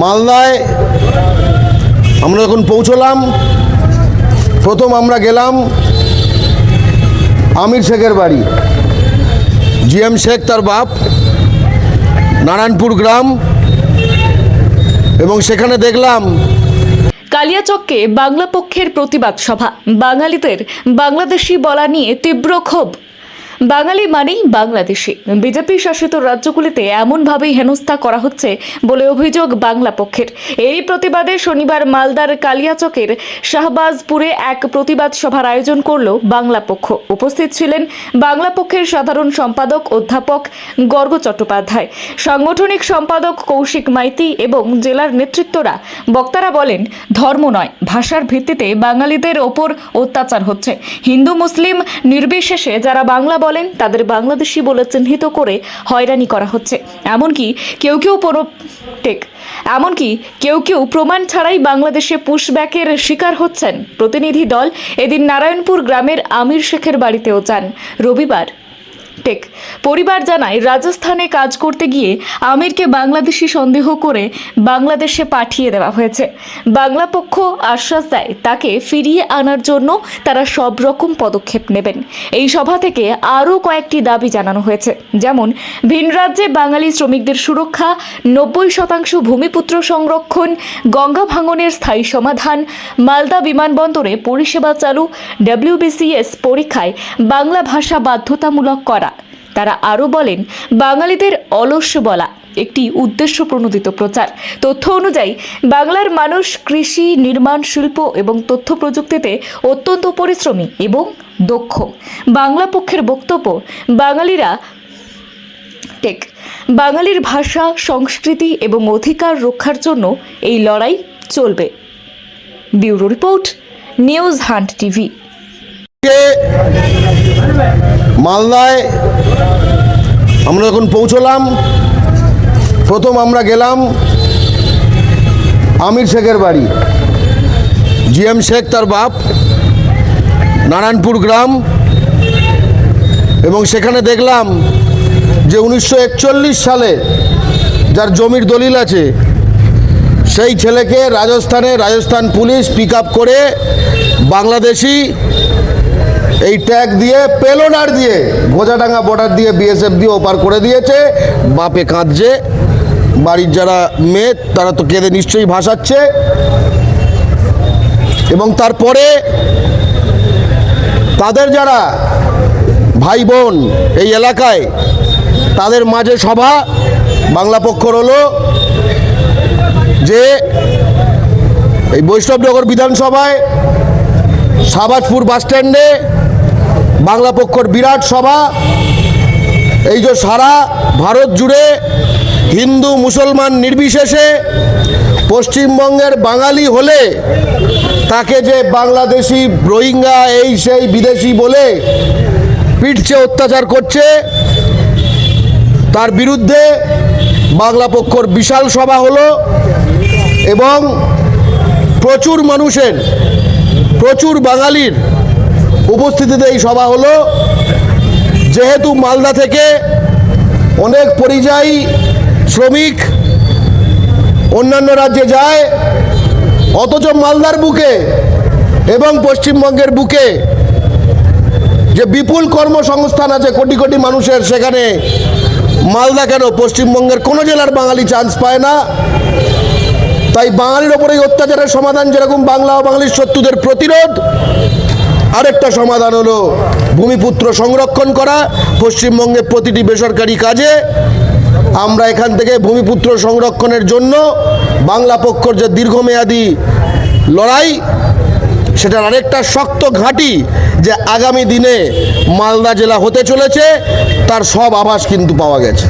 মালদায় আমরা যখন পৌঁছলাম। প্রথম আমরা গেলাম আমির শেখের বাড়ি। জিএম শেখ তার বাপ, নারায়ণপুর গ্রাম। এবং সেখানে দেখলাম কালিয়াচককে বাংলা পক্ষের প্রতিবাদ সভা। বাঙালিদের বাংলাদেশি বলা নিয়ে তীব্র ক্ষোভ। বাঙালি মানেই বাংলাদেশি। বিজেপি শাসিত রাজ্যগুলিতে এমনভাবেই হেনস্থা করা হচ্ছে বলে অভিযোগ বাংলা পক্ষের। এরই প্রতিবাদে শনিবার মালদার কালিয়াচকের শাহবাজপুরে এক প্রতিবাদ সভার আয়োজন করল বাংলা পক্ষ। উপস্থিত ছিলেন বাংলা পক্ষের সাধারণ সম্পাদক অধ্যাপক গর্গ চট্টোপাধ্যায়, সাংগঠনিক সম্পাদক কৌশিক মাইতি এবং জেলার নেতৃত্বরা। বক্তারা বলেন, ধর্ম নয়, ভাষার ভিত্তিতে বাঙালিদের ওপর অত্যাচার হচ্ছে। হিন্দু, মুসলিম নির্বিশেষে যারা বাংলা বলেন, তাদের বাংলাদেশি বলে চিহ্নিত করে হয়রানি করা হচ্ছে। এমনকি কেউ কেউ টেক এমনকি কেউ কেউ প্রমাণ ছাড়াই বাংলাদেশে পুশব্যাকের শিকার হচ্ছেন। প্রতিনিধি দল এদিন নারায়ণপুর গ্রামের আমির শেখের বাড়িতেও যান। রবিবার টেক। পরিবার জানায়, রাজস্থানে কাজ করতে গিয়ে আমিরকে বাংলাদেশি সন্দেহ করে বাংলাদেশে পাঠিয়ে দেওয়া হয়েছে। বাংলা পক্ষ আশ্বাস দেয়, তাকে ফিরিয়ে আনার জন্য তারা সব রকম পদক্ষেপ নেবেন। এই সভা থেকে আরও কয়েকটি দাবি জানানো হয়েছে, যেমন, ভিন রাজ্যে বাঙালি শ্রমিকদের সুরক্ষা, নব্বই শতাংশ ভূমিপুত্র সংরক্ষণ, গঙ্গা ভাঙনের স্থায়ী সমাধান, মালদা বিমানবন্দরে পরিষেবা চালু, ডব্লিউবিসিএস পরীক্ষায় বাংলা ভাষা বাধ্যতামূলক করা। তারা আরও বলেন, বাঙালিদের অলস্য বলা একটি উদ্দেশ্য প্রণোদিত প্রচার। তথ্য অনুযায়ী, বাংলার মানুষ কৃষি, নির্মাণ, শিল্প এবং তথ্য প্রযুক্তিতে অত্যন্ত পরিশ্রমী এবং দক্ষ। বাংলা পক্ষের বক্তব্য, বাঙালিরা টেক। বাঙালির ভাষা, সংস্কৃতি এবং অধিকার রক্ষার জন্য এই লড়াই চলবে। Bureau report, news hunt TV. মালদায় আমরা যখন পৌঁছলাম, প্রথম আমরা গেলাম আমির শেখের বাড়ি। জিএম শেখ তার বাপ, নারায়ণপুর গ্রাম। এবং সেখানে দেখলাম যে উনিশশো একচল্লিশ সালে যার জমির দলিল আছে, সেই ছেলেকে রাজস্থানে রাজস্থান পুলিশ পিক করে বাংলাদেশি এই ট্যাগ দিয়ে পেলোডার দিয়ে ভোজাডাঙ্গা বর্ডার দিয়ে বিএসএফ দিয়ে ওপার করে দিয়েছে। বাপে কাঁদছে। বাড়ির যারা মেয়ে, তারা তো কেঁদে নিশ্চয়ই ভাসাচ্ছে। এবং তারপরে তাদের যারা ভাই বোন এই এলাকায়, তাদের মাঝে সভা, বাংলা পক্ষর হলো যে এই বৈষ্ণবনগর বিধানসভায় শাহবাজপুর বাস স্ট্যান্ডে বাংলা পক্ষর বিরাট সভা, এই যে সারা ভারত জুড়ে হিন্দু, মুসলমান নির্বিশেষে পশ্চিমবঙ্গের বাঙালি হলে তাকে যে বাংলাদেশি রোহিঙ্গা এই সেই বিদেশি বলে পিটছে, অত্যাচার করছে, তার বিরুদ্ধে বাংলা পক্ষর বিশাল সভা হলো এবং প্রচুর মানুষের, প্রচুর বাঙালির উপস্থিতিতে এই সভা হলো। যেহেতু মালদা থেকে অনেক পরিযায়ী শ্রমিক অন্যান্য রাজ্যে যায়, অথচ মালদার বুকে এবং পশ্চিমবঙ্গের বুকে যে বিপুল কর্মসংস্থান আছে কোটি কোটি মানুষের, সেখানে মালদা কেন পশ্চিমবঙ্গের কোনো জেলার বাঙালি চান্স পায় না? তাই বাঙালির ওপরে অত্যাচারের সমাধান, যেরকম বাংলা ও বাঙালির শত্রুদের প্রতিরোধ আরেকটা সমাধান হলো ভূমিপুত্র সংরক্ষণ করা। পশ্চিমবঙ্গে প্রতিটি বেসরকারি কাজে আমরা এখান থেকে ভূমিপুত্র সংরক্ষণের জন্য বাংলা পক্ষর যে দীর্ঘমেয়াদী লড়াই, সেটার আরেকটা শক্ত ঘাঁটি যে আগামী দিনে মালদা জেলা হতে চলেছে, তার সব আভাস কিন্তু পাওয়া গেছে।